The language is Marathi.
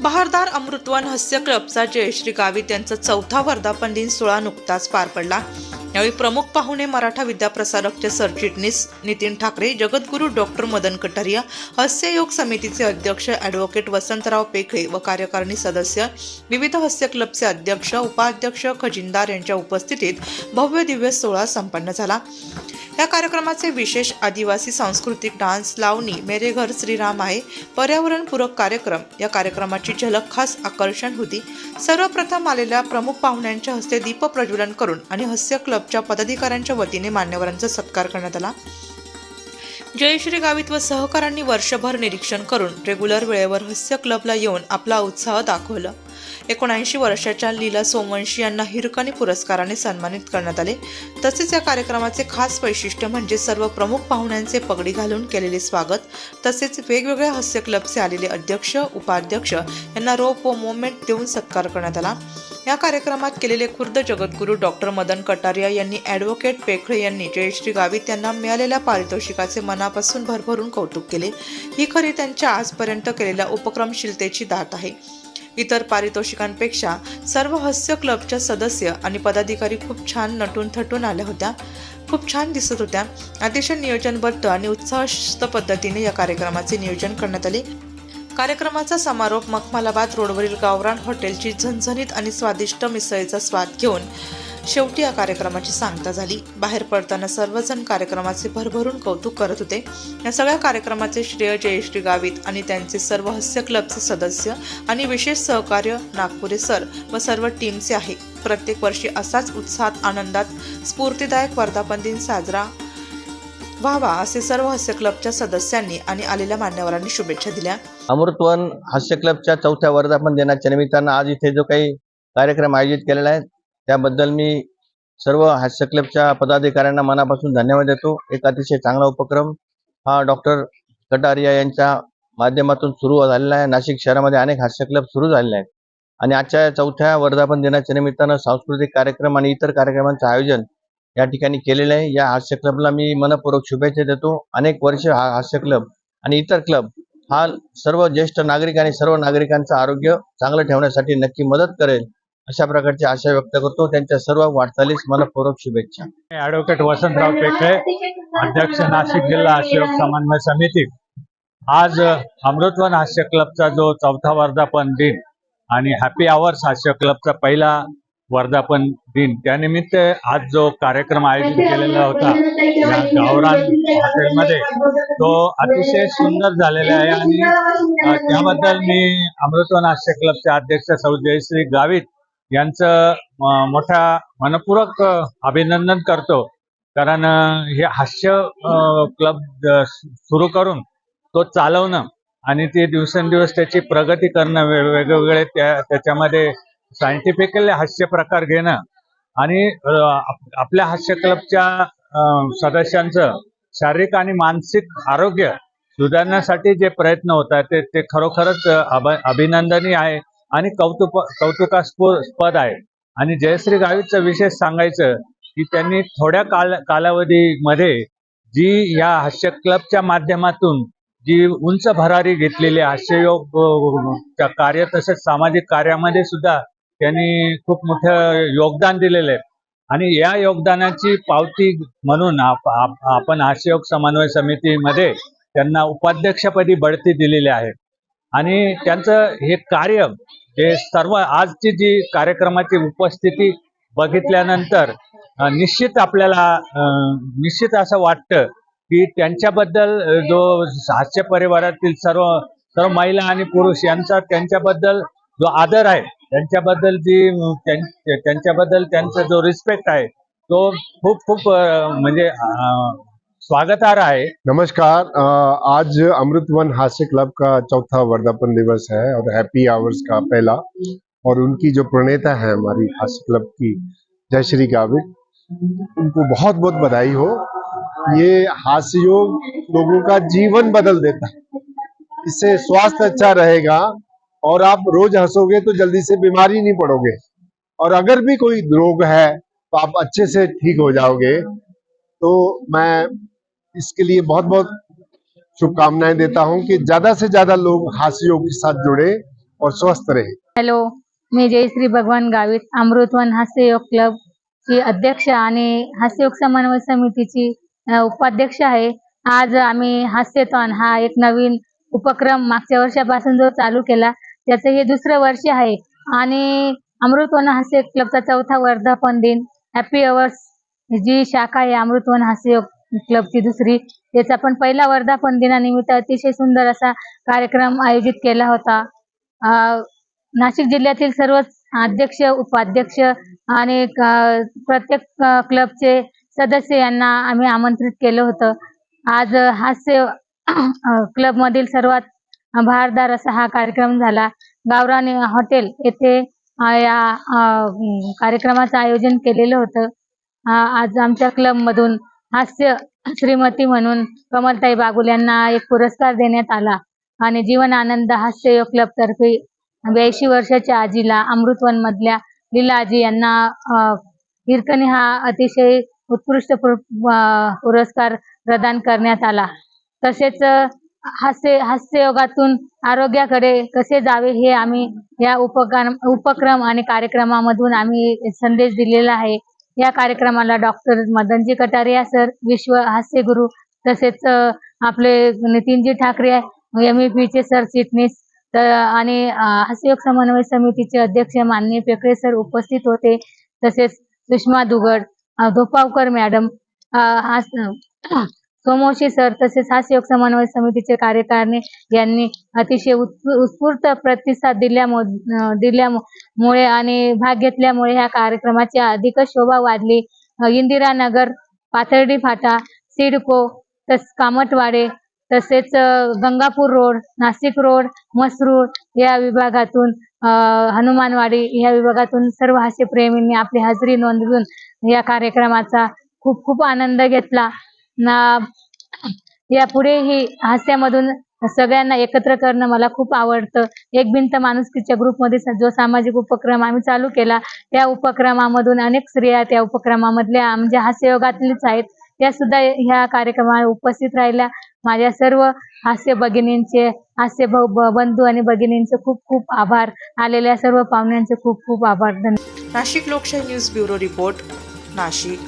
बहारदार अमृतवन हास्य क्लबचा जयश्री गावित यांचा चौथा वर्धापन दिन सोहळा नुकताच पार पडला. यावेळी प्रमुख पाहुणे मराठा विद्याप्रसारकचे सरचिटणीस नितीन ठाकरे जगद्गुरू डॉक्टर मदन कटारिया हास्ययोग समितीचे अध्यक्ष ॲडव्होकेट वसंतराव पेखळे व कार्यकारिणी सदस्य विविध हास्य क्लबचे अध्यक्ष उपाध्यक्ष खजिनदार यांच्या उपस्थितीत भव्य दिव्य सोहळा संपन्न झाला. या कार्यक्रमाचे विशेष आदिवासी सांस्कृतिक डान्स लावणी मेरे घर श्रीराम आहे पर्यावरणपूरक कार्यक्रम. या कार्यक्रमाची झलक खास आकर्षण होती. सर्वप्रथम आलेल्या प्रमुख पाहुण्यांच्या हस्ते दीप प्रज्वलन करून आणि हास्य क्लबच्या पदाधिकाऱ्यांच्या वतीने मान्यवरांचा सत्कार करण्यात आला. जयश्री गावित व सहकारांनी वर्षभर निरीक्षण करून रेग्युलर वेळेवर हास्य क्लबला येऊन आपला उत्साह दाखवला. एकोणऐंशी वर्षाच्या लीला सोमवंशी यांना हिरकणी पुरस्काराने सन्मानित करण्यात आले. तसेच या कार्यक्रमाचे खास वैशिष्ट्य म्हणजे सर्व प्रमुख पाहुण्यांचे पगडी घालून केलेले स्वागत तसेच वेगवेगळ्या हास्य क्लबचे आलेले अध्यक्ष उपाध्यक्ष यांना रोप व मोमेंट देऊन सत्कार करण्यात आला. या कार्यक्रमात केलेले खुर्द जगद्गुरू डॉक्टर मदन कटारिया यांनी ॲडव्होकेट पेखळे यांनी जयश्री गावित यांना मिळालेल्या पारितोषिकाचे मनापासून भरभरून कौतुक केले. ही खरी त्यांच्या आजपर्यंत केलेल्या उपक्रमशीलतेची दात आहे. इतर पारितोषिकांपेक्षा सर्व हास्य क्लबच्या सदस्य आणि पदाधिकारी खूप छान नटून थटून आल्या होत्या. खूप छान दिसत होत्या. अतिशय नियोजनबद्ध आणि उत्साहस्त पद्धतीने या कार्यक्रमाचे नियोजन करण्यात आले. कार्यक्रमाचा समारोप मखमालाबाद रोडवरील गावरान हॉटेलची झणझणीत आणि स्वादिष्ट मिसळीचा स्वाद घेऊन शेवटी या कार्यक्रमाची सांगता झाली. बाहेर पडताना सर्वजण कार्यक्रमाचे भरभरून कौतुक करत होते. या सगळ्या कार्यक्रमाचे श्रेय जयश्री गावित आणि त्यांचे सर्व हास्य क्लबचे सदस्य आणि विशेष सहकार्य नागपुरे सर व सर्व टीमचे आहे. प्रत्येक वर्षी असाच उत्साहात आनंदात स्फूर्तीदायक वर्धापन दिन साजरा व्हावा असे सर्व हास्य क्लबच्या सदस्यांनी आणि आलेल्या मान्यवरांनी शुभेच्छा दिल्या. अमृतवन हास्य क्लबच्या चौथ्या वर्धापन दिनाच्या निमित्तानं आज इथे जो काही कार्यक्रम आयोजित केलेला आहे त्याबद्दल मी सर्व हास्य क्लबच्या पदाधिकाऱ्यांना मनापासून धन्यवाद देतो. एक अतिशय चांगला उपक्रम हा डॉक्टर कटारिया यांच्या माध्यमातून सुरू झालेला आहे. नाशिक शहरामध्ये अनेक हास्य क्लब सुरू झालेले आहेत. आणि आजच्या चौथ्या वर्धापन दिनाच्या निमित्तानं सांस्कृतिक कार्यक्रम आणि इतर कार्यक्रमांचं आयोजन या ठिकाणी केलेलं आहे. या हास्य क्लबला मी मनपूर्वक शुभेच्छा देतो. अनेक वर्ष हा हास्य क्लब आणि इतर क्लब हा सर्व ज्येष्ठ नागरिक आणि सर्व नागरिकांचं आरोग्य चांगलं ठेवण्यासाठी नक्की मदत करेल. अशा प्रकारची आशा व्यक्त करतो. त्यांच्या सर्व वाटचालीस मनपूर्वक शुभेच्छा. ऍडव्होकेट वसंतराव पेठे अध्यक्ष नाशिक जिल्हा आशयोग समन्वय समिती. आज अमृतवन हास्य क्लबचा जो चौथा वर्धापन दिन आणि हॅपी आवर्स हास्य क्लबचा पहिला वर्धापन दिन त्यानिमित्त आज जो कार्यक्रम आयोजित केलेला होता या गावरान हॉटेलमध्ये तो अतिशय सुंदर झालेला आहे. आणि त्याबद्दल मी अमृतवन हास्य क्लबचे अध्यक्ष सौ जयश्री गावित यांचं मोठा मोठ्या मनपूर्वक अभिनंदन करतो. कारण हे हास्य क्लब सुरू करून तो चालवणं आणि ते दिवसेंदिवस त्याची प्रगती करणं वेगवेगळे त्या त्याच्यामध्ये सायंटिफिकली हास्य प्रकार घेणं आणि आपल्या हास्य क्लबच्या सदस्यांचं शारीरिक आणि मानसिक आरोग्य सुधारण्यासाठी जे प्रयत्न होत आहेत ते ते खरोखरच अभ अभिनंदनीय आहे. आणि कौतुक कौतुकास्पद आहे. आणि जयश्री गावितचं विशेष सांगायचं की त्यांनी थोड्या काल कालावधीमध्ये जी या हास्य क्लबच्या माध्यमातून जी उंच भरारी घेतलेली आहे, हास्ययोग च्या कार्य तसेच सामाजिक कार्यामध्ये सुद्धा त्यांनी खूप मोठं योगदान दिलेलं आहे. आणि या योगदानाची पावती म्हणून आप- आप- आपण हास्ययोग समन्वय समितीमध्ये त्यांना उपाध्यक्षपदी बढती दिलेली आहे. आणि त्यांचं हे कार्य हे सर्व आजची जी कार्यक्रमाची उपस्थिती बघितल्यानंतर निश्चित आपल्याला निश्चित असं वाटतं की त्यांच्याबद्दल जो हास्य परिवारातील सर्व सर्व महिला आणि पुरुष यांचा त्यांच्याबद्दल जो आदर आहे त्यांच्याबद्दल जी त्यांच्याबद्दल त्यांचा जो रिस्पेक्ट आहे तो खूप खूप म्हणजे म्हणजे आ रहा है। नमस्कार आज अमृतवन हास्य क्लब का चौथा वर्धापन दिवस है और हैप्पी आवर्स का पहला। और उनकी जो प्रणेता है हमारी हास्य क्लब की जयश्री गावित, उनको बहुत बहुत बधाई हो। ये हास्य योग लोगों का जीवन बदल देता है। इससे स्वास्थ्य अच्छा रहेगा और आप रोज हंसोगे तो जल्दी से बीमारी नहीं पड़ोगे। और अगर भी कोई रोग है तो आप अच्छे से ठीक हो जाओगे। तो मैं इसके लिए बहुत बहुत शुभकामनाएं देता हूं कि ज्यादा से ज्यादा लोग हास्यों के साथ जुड़े और स्वस्थ रहे। हॅलो मी जयश्री भगवान गावित अमृतवन हास्ययोग क्लब ची अध्यक्ष आणि हास्ययोग समन्वय समितीची अ, उपाध्यक्ष आहे. आज आम्ही हास्यतॉन हा एक नवीन उपक्रम मागच्या वर्षापासून जो चालू केला त्याचं हे दुसरं वर्ष आहे. आणि अमृतवन हास्य क्लबचा चौथा वर्धापन दिन हॅपी अवर्स जी शाखा आहे अमृतवन हास्ययोग क्लबची दुसरी. त्याचा पण पहिला वर्धापन दिनानिमित्त अतिशय सुंदर असा कार्यक्रम आयोजित केला होता. नाशिक जिल्ह्यातील सर्वच अध्यक्ष उपाध्यक्ष आणि प्रत्येक क्लबचे सदस्य यांना आम्ही आमंत्रित केलं होतं. आज हास्य क्लब मधील सर्वात भारदार असा हा कार्यक्रम झाला. गावराने हॉटेल येथे या कार्यक्रमाचं आयोजन केलेलं होतं. आज आमच्या क्लब मधून हास्य श्रीमती म्हणून कमलताई बागुल यांना एक पुरस्कार देण्यात आला. आणि जीवन आनंद हास्य योग क्लब तर्फे ब्याऐंशी वर्षाच्या आजीला अमृतवन मधल्या लीला आजी यांना अ, हिरकणी हा अतिशय उत्कृष्ट पुरस्कार प्रदान करण्यात आला. तसेच हास्य हास्ययोगातून आरोग्याकडे कसे जावे हे आम्ही या उपक्रम उपक्रम आणि कार्यक्रमामधून आम्ही संदेश दिलेला आहे. या कार्यक्रमाला डॉक्टर मदनजी कटारिया सर विश्व हास्यगुरु तसेच आपले नितीनजी ठाकरे एम ई चे सरचिटणीस तर आणि हास्ययोग समन्वय समितीचे अध्यक्ष माननीय पेकळे सर उपस्थित होते. तसेच सुषमा दुगड धोपावकर मॅडम हा सोमवशी सर तसेच हास्ययोग समन्वय समितीचे कार्यकारिणी यांनी अतिशय उत्स्फूर्त प्रतिसाद दिल्यामु दिल्यामुळे आणि भाग घेतल्यामुळे ह्या कार्यक्रमाची अधिकच शोभा वाढली. इंदिरानगर पाथर्डी फाटा सिडको तस कामटवाडे तसेच गंगापूर रोड नाशिक रोड मसरूळ या विभागातून हनुमानवाडी या विभागातून सर्व हास्यप्रेमींनी आपली हजेरी नोंदवून या कार्यक्रमाचा खूप खूप आनंद घेतला. ना यापुढेही हास्यामधून सगळ्यांना एकत्र करणं मला खूप आवडतं. एक भिंत माणुसकीच्या ग्रुपमध्ये जो सामाजिक उपक्रम आम्ही चालू केला त्या उपक्रमामधून अनेक स्त्रिया त्या उपक्रमामधल्या म्हणजे हास्ययोगातलीच आहेत. त्या सुद्धा ह्या कार्यक्रमाला उपस्थित राहिल्या. माझ्या सर्व हास्य भगिनींचे हास्य बंधू आणि भगिनींचे खूप खूप आभार. आलेल्या सर्व पाहुण्यांचे खूप खूप आभार. धन्यवाद नाशिक लोकशाही न्यूज ब्युरो रिपोर्ट नाशिक.